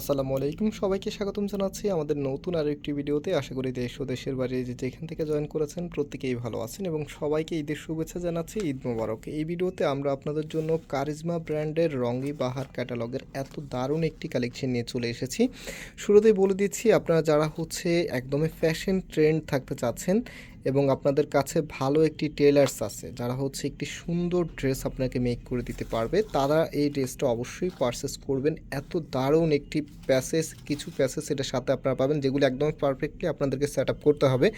আসসালামু আলাইকুম। সবাইকে স্বাগতম জানাচ্ছি আমাদের নতুন আর একটি ভিডিওতে। আশা করি দেশ ও দেশের যে যেখান থেকে জয়েন করেছেন প্রত্যেকেই ভালো আছেন এবং সবাইকে ঈদের শুভেচ্ছা জানাচ্ছি, ঈদ মোবারক। এই ভিডিওতে আমরা আপনাদের জন্য কারিজমা ব্র্যান্ডের রঙি বাহার ক্যাটালগের এত দারুণ একটি কালেকশন নিয়ে চলে এসেছি। শুরুতেই বলে দিচ্ছি, আপনারা যারা হচ্ছে একদমই ফ্যাশন ট্রেন্ড থাকতে চাচ্ছেন এবং আপনাদের কাছে ভালো একটি টেলার্স আছে, যারা হচ্ছে একটি সুন্দর ড্রেস আপনাকে মেক করে দিতে পারবে, তারা এই ড্রেসটা অবশ্যই পারচেস করবেন। এত দারুণ একটি প্যাসেজ কিছু প্যাসেজ এটার সাথে আপনারা পাবেন, যেগুলো একদম পারফেক্টলি আপনাদেরকে সেট আপ করতে হবে।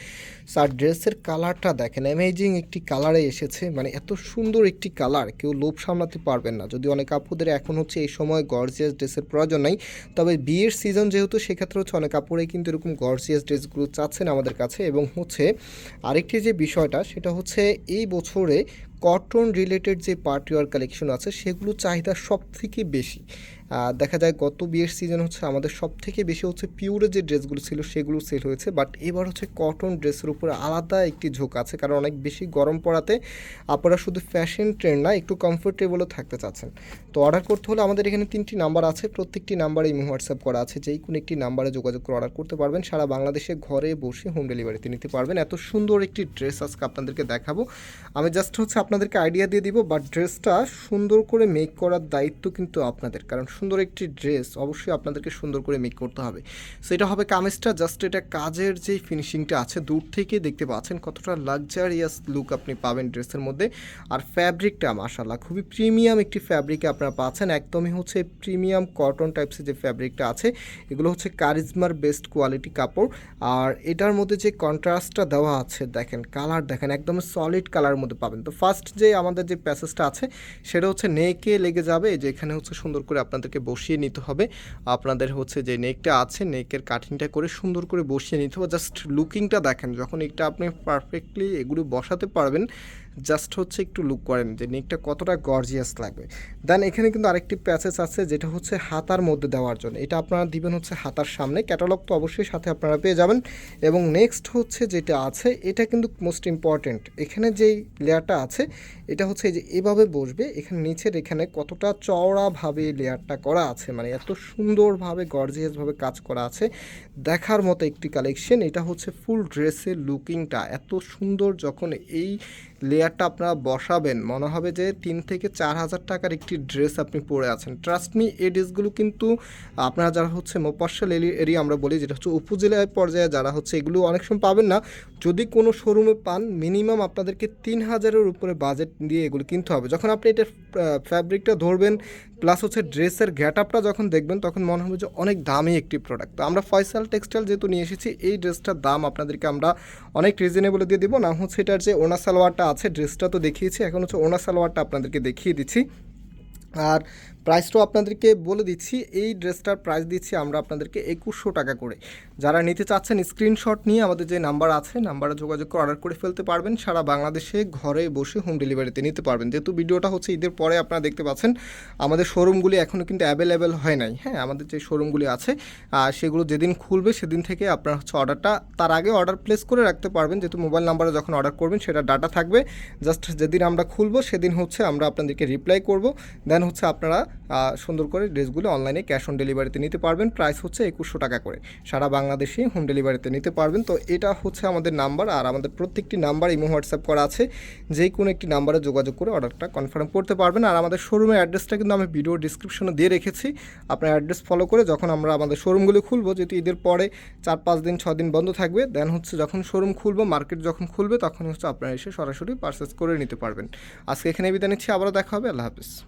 স্যার ড্রেসের কালারটা দেখেন অ্যামেজিং একটি কালারে এসেছে মানে এত সুন্দর একটি কালার কেউ লোভ সামলাতে পারবেন না। যদি অনেক আপুদের এখন হচ্ছে এই সময় গর্জিয়াস ড্রেসের প্রয়োজন নাই, তবে বিয়ের সিজন যেহেতু, সেক্ষেত্রে হচ্ছে অনেক আপুরেই কিন্তু এরকম গর্জিয়াস ড্রেসগুলো চাচ্ছেন আমাদের কাছে এবং হচ্ছে আরেকটি যে বিষয়টা, সেটা হচ্ছে এই বছরে কটন রিলেটেড যে পার্টিওয়ার কালেকশন আছে, সেগুলো চাহিদা সব থেকে বেশি। দেখা যায় গত বিয়ের সিজন হচ্ছে আমাদের সব থেকে বেশি হচ্ছে পিওরের যে ড্রেসগুলো ছিল সেগুলো সেল হয়েছে বাট এবার হচ্ছে কটন ড্রেসের উপরে আলাদা একটি ঝোঁক আছে, কারণ অনেক বেশি গরম পড়াতে আপনারা শুধু ফ্যাশন ট্রেন্ড না, একটু কমফোর্টেবলও থাকতে চাচ্ছেন। তো অর্ডার করতে হলে আমাদের এখানে তিনটি নাম্বার আছে, প্রত্যেকটি নাম্বারে ইমো হোয়াটসঅ্যাপ করা আছে, যেই কোনো একটি নাম্বারে যোগাযোগ করে অর্ডার করতে পারবেন, সারা বাংলাদেশে ঘরে বসে হোম ডেলিভারিতে নিতে পারবেন। এত সুন্দর একটি ড্রেস আজকে আপনাদেরকে দেখাবো। আমি জাস্ট হচ্ছে আপনাদেরকে আইডিয়া দিয়ে দিব বাট ড্রেসটা সুন্দর করে মেক করার দায়িত্ব কিন্তু আপনাদের, কারণ সুন্দর একটি ড্রেস অবশ্যই আপনাদেরকে সুন্দর করে মেক করতে হবে। সেটা হবে কামিজটা জাস্ট এটা কাজের যে ফিনিশিংটা আছে, দূর থেকে দেখতে পাচ্ছেন কতটা লাক্সারিয়াস লুক আপনি পাবেন ড্রেসের মধ্যে। আর ফ্যাব্রিকটা মাশাল্লাহ খুবই প্রিমিয়াম একটি ফ্যাব্রিকে আপনারা পাচ্ছেন। একদমই হচ্ছে প্রিমিয়াম কটন টাইপসের যে ফ্যাব্রিকটা আছে, এগুলো হচ্ছে কারিজমার বেস্ট কোয়ালিটি কাপড়। আর এটার মধ্যে যে কন্ট্রাস্টটা দেওয়া আছে, দেখেন কালার দেখেন, একদম সলিড কালারের মধ্যে পাবেন। তো ফার্স্ট যে আমাদের যে প্যাসেজটা আছে, সেটা হচ্ছে নেকে লেগে যাবে। যে এখানে হচ্ছে সুন্দর করে আপনাদেরকে বসিয়ে নিতে হবে। আপনাদের হচ্ছে যে নেকটা আছে, নেকের কাটিংটা করে সুন্দর করে বসিয়ে নিতে হবে। জাস্ট লুকিংটা দেখেন, যখন এটা আপনি পারফেক্টলি এগুলো বসাতে পারবেন জাস্ট হচ্ছে একটু লুক করেন যে নেকটা কতটা গর্জিয়াস লাগবে। দেন এখানে কিন্তু আরেকটি প্যাসেজ আছে যেটা হচ্ছে হাতার মধ্যে দেওয়ার জন্য। এটা আপনারা দিবেন হচ্ছে হাতার সামনে। ক্যাটালগ তো অবশ্যই সাথে আপনারা পেয়ে যাবেন। এবং নেক্সট হচ্ছে যেটা আছে, এটা কিন্তু মোস্ট ইম্পর্ট্যান্ট এখানে যেই লেয়ারটা আছে, এটা হচ্ছে এই যে এভাবে বসবে। এখানে নিচের এখানে কতটা চওড়াভাবে লেয়ারটা করা আছে মানে এত সুন্দরভাবে গর্জিয়াসভাবে কাজ করা আছে। দেখার মতো একটি কালেকশন এটা হচ্ছে ফুল ড্রেসের লুকিংটা এত সুন্দর যখন এই লেয়ারটা আপনারা বসাবেন। মনে হবে যে তিন থেকে চার হাজার টাকার একটি ড্রেস আপনি পরে আছেন। ট্রাস্ট মি এই ড্রেসগুলো কিন্তু আপনারা যারা হচ্ছে মোপাশাল এরিয়া আমরা বলি, যেটা হচ্ছে উপজেলায় পর্যায়ে যারা হচ্ছে এগুলো অনেক সময় পাবেন না। যদি কোনো শোরুমে পান মিনিমাম আপনাদেরকে তিন হাজারের উপরে বাজেট দিয়ে এগুলো কিনতে হবে। যখন আপনি এটা ফ্যাব্রিকটা ধরবেন প্লাস হচ্ছে ড্রেসের গ্যাট আপটা যখন দেখবেন, তখন মনে হবে যে অনেক দামি একটি প্রোডাক্ট তো আমরা ফয়সাল টেক্সটাইল যেহেতু নিয়ে এসেছি, এই ড্রেসটার দাম আপনাদেরকে আমরা অনেক রিজনেবল দিয়ে দিব। না হচ্ছে এটার যে ওনা সালোয়ারটা আছে ড্রেসটা তো দেখিয়েছি। এখন হচ্ছে ওনা সালোয়ারটা আপনাদেরকে দেখিয়ে দিচ্ছি। আর প্রাইসটাও আপনাদেরকে বলে দিচ্ছি, এই ড্রেসটার প্রাইস দিচ্ছি আমরা আপনাদেরকে একুশশো টাকা করে। যারা নিতে চাচ্ছেন স্ক্রিনশট নিয়ে আমাদের যে নাম্বার আছে, নাম্বারে যোগাযোগ করে অর্ডার করে ফেলতে পারবেন। সারা বাংলাদেশে ঘরে বসে হোম ডেলিভারিতে নিতে পারবেন। যেহেতু ভিডিওটা হচ্ছে ঈদের পরে আপনারা দেখতে পাচ্ছেন, আমাদের শোরুমগুলি এখনও কিন্তু অ্যাভেলেবেল হয় নাই। হ্যাঁ আমাদের যে শোরুমগুলি আছে সেগুলো যেদিন খুলবে সেদিন থেকে আপনার হচ্ছে অর্ডারটা তার আগে অর্ডার প্লেস করে রাখতে পারবেন। যেহেতু মোবাইল নাম্বারে যখন অর্ডার করবেন, সেটা ডাটা থাকবে। জাস্ট যেদিন আমরা খুলবো, সেদিন হচ্ছে আমরা আপনাদেরকে রিপ্লাই করব। দেন হচ্ছে আপনারা সুন্দর করে ড্রেসগুলো অনলাইনে ক্যাশ অন ডেলিভারিতে নিতে পারবেন। প্রাইস হচ্ছে একুশশো টাকা করে। সারা বাংলাদেশে হোম ডেলিভারিতে নিতে পারবেন। তো এটা হচ্ছে আমাদের নাম্বার আর আমাদের প্রত্যেকটি নাম্বার ইমো হোয়াটসঅ্যাপ করা আছে। যে কোনো একটি নাম্বারে যোগাযোগ করে অর্ডারটা কনফার্ম করতে পারবেন। আর আমাদের শোরুমের অ্যাড্রেসটা কিন্তু আমি ভিডিও ডিসক্রিপশনে দিয়ে রেখেছি। আপনার অ্যাড্রেস ফলো করে যখন আমরা আমাদের শোরুমগুলো খুলবো, যেহেতু ঈদের পরে চার পাঁচ দিন ছ দিন বন্ধ থাকবে দেন হচ্ছে যখন শোরুম খুলবো মার্কেট যখন খুলবে তখন হচ্ছে আপনারা এসে সরাসরি পারচেস করে নিতে পারবেন। আজকে এখানে বিদায় নিচ্ছি। আবারও দেখা হবে। আল্লাহ হাফিজ।